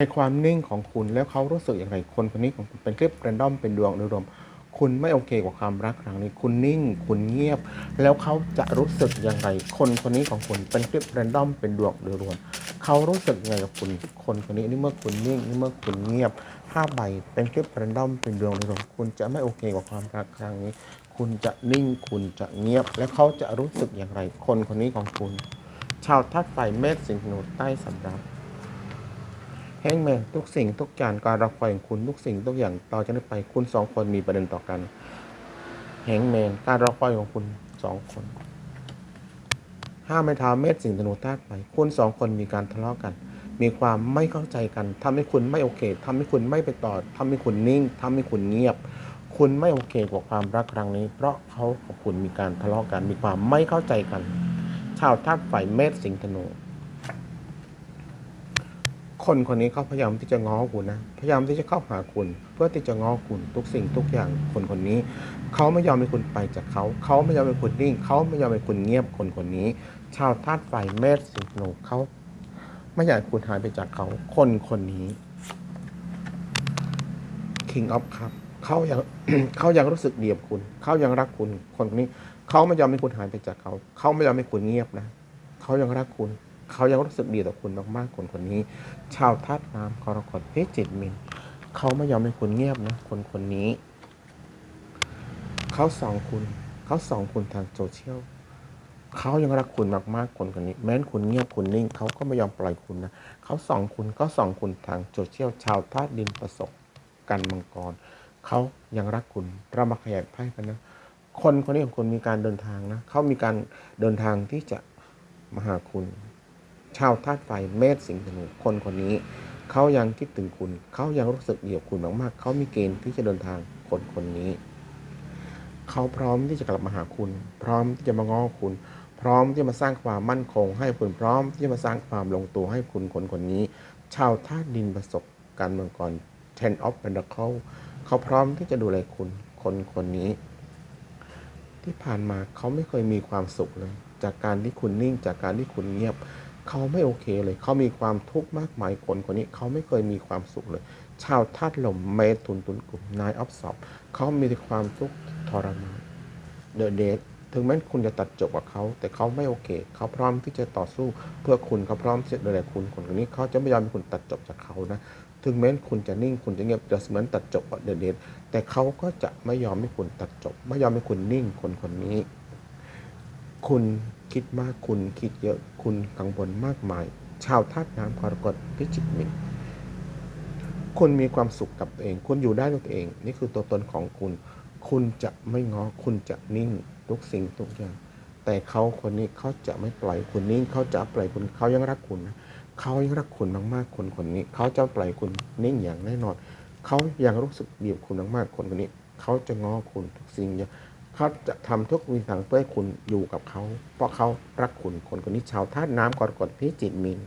ในความนิ่งของคุณแล้วเขารู้สึกอย่างไรคนคนนี้ของคุณเป็นคลิปแรนดอมเป็นดวงโดยรวมคุณไม่โอเคกับความรักครั้งนี้ คุณนิ่ง คุณเงียบ แล้วเขาจะรู้สึกอย่างไร คนคนนี้ของคุณเป็นคลิปแรนดอมเป็นดวงโดยรวมเขารู้สึกยังไงกับคุณคนคนนี้นี่เมื่อคุณนิ่งนี่เมื่อคุณเงียบห้าใบเป็นคลิปแรนดอมเป็นดวงโดยรวมคุณจะไม่โอเคกับความรักครั้งนี้ คุณจะนิ่งคุณจะเงียบ และเขาจะรู้สึกอย่างไร คนคนนี้ของคุณ ชาวทัดไฟเมษสิงห์นูใต้สำรับ แฮงแมนทุกสิ่งทุกอย่างการรับไฟของคุณทุกสิ่งทุกอย่างต่อจากนี้ไปคุณสองคนมีประเด็นต่อกันแฮงแมนการรับไฟของคุณสองคนห้าไม้เท้าเมษสิงธนูธาตุไฟคุณสองคนมีการทะเลาะกัน มีความไม่เข้าใจกันทำให้คุณไม่โอเคทำให้คุณไม่ไปต่อทำให้คุณนิ่งทำให้คุณเงียบ คุณไม่โอเคกับความรักครั้งนี้ เพราะเขากับคุณมีการทะเลาะกัน มีความไม่เข้าใจกัน ชาวธาตุไฟเมษสิงธนู คนคนนี้เขาพยายามที่จะง้อคุณนะ พยายามที่จะเข้าหาคุณ เพื่อที่จะง้อคุณทุกสิ่งทุกอย่างคนคนนี้ เขาไม่ยอมให้คุณไปจากเขา เขาไม่ยอมให้คุณนิ่ง เขาไม่ยอมให้คุณเงียบคนคนนี้ ชาวธาตุไฟเมษสิงห์ธนูเขาไม่อยากคุณหายไปจากเขา คนคนนี้ King of Cup เขายังเขายังรู้สึกเดียบคุณ เขายังรักคุณ คนคนนี้ เขาไม่ยอมให้คุณหายไปจากเขา เขาไม่ยอมให้คุณเงียบนะ เขายังรักคุณ เขายังรู้สึกดีต่อคุณมากๆคนคนนี้ ชาวธาตุน้ำกรกฎพิจิตมินเขาไม่ยอมให้คุณเงียบนะคนคนนี้เขาส่องคุณเขาส่องคุณทางโซเชียลเขายังรักคุณมากๆคนคนนี้ แม้นคุณเงียบคุณนิ่งเขาก็ไม่ยอมปล่อยคุณนะเขาส่องคุณก็ส่องคุณทางโซเชียลชาวธาตุดินประสบกันมังกรเขายังรักคุณเรามาขยายไพ่กันนะคนคนนี้ของคุณมีการเดินทางนะเขามีการเดินทางที่จะมาหาคุณ ชาวธาตุไฟเมษสิงห์ธนูคนคนนี้ เขายังคิดถึงคุณ เขายังรู้สึกเดียวคุณมากๆ เขามีเกณฑ์ที่จะเดินทางคนคนนี้ เขาพร้อมที่จะกลับมาหาคุณ พร้อมที่จะมาง้อคุณ พร้อมที่จะมาสร้างความมั่นคง ให้คุณพร้อมที่จะมาสร้างความลงตัวให้คุณคนคนนี้ ชาวธาตุดินประสบการเมืองก่อน Ten of Pentacles เขาพร้อมที่จะดูแลคุณคนคนนี้ ที่ผ่านมาเขาไม่เคยมีความสุขเลย จากการที่คุณนิ่งจากการที่คุณเงียบ เขาไม่โอเคเลย เขามีความทุกข์มากมายคนคนนี้ เขาไม่เคยมีความสุขเลย ชาวธาตุลมเมถุนตุนกลุ่มนายออฟสอบเขามีแต่ความทุกข์ทรมานเดอะเดทถึงแม้คุณจะตัดจบกับเขา แต่เขาไม่โอเค เขาพร้อมที่จะต่อสู้เพื่อคุณเขาพร้อมที่จะดูแลคุณคนคนนี้เขาจะไม่ยอมให้คุณตัดจบจากเขานะถึงแม้คุณจะนิ่งคุณจะเงียบจะเหมือนตัดจบกับเดอะเดทแต่เขาก็จะไม่ยอมให้คุณตัดจบ ไม่ยอมให้คุณนิ่งคนคนนี้ คุณคิดมากคุณคิดเยอะคุณกังวลมากมาย ชาวธาตุน้ำกรกฎพิจิกมินคุณมีความสุขกับตัวเอง คุณอยู่ได้ด้วยตัวเอง นี่คือตัวตนของคุณ คุณจะไม่ง้อคุณจะนิ่งทุกสิ่งทุกอย่าง แต่เขาคนนี้เขาจะไม่ปล่อยคุณนิ่งเขาจะปล่อยคุณเขายังรักคุณนะเขายังรักคุณมากๆคนคนนี้ เขาจะปล่อยคุณนิ่งอย่างแน่นอน เขายังรู้สึกเดียวคุณมากๆคนคนนี้ เขาจะง้อคุณทุกสิ่งอย่าง เขาจะทำทุกวิถีทางเพื่อให้คุณอยู่กับเขา เพราะเขารักคุณคนคนนี้ชาวธาตุน้ำกรกฎพิจิตมิน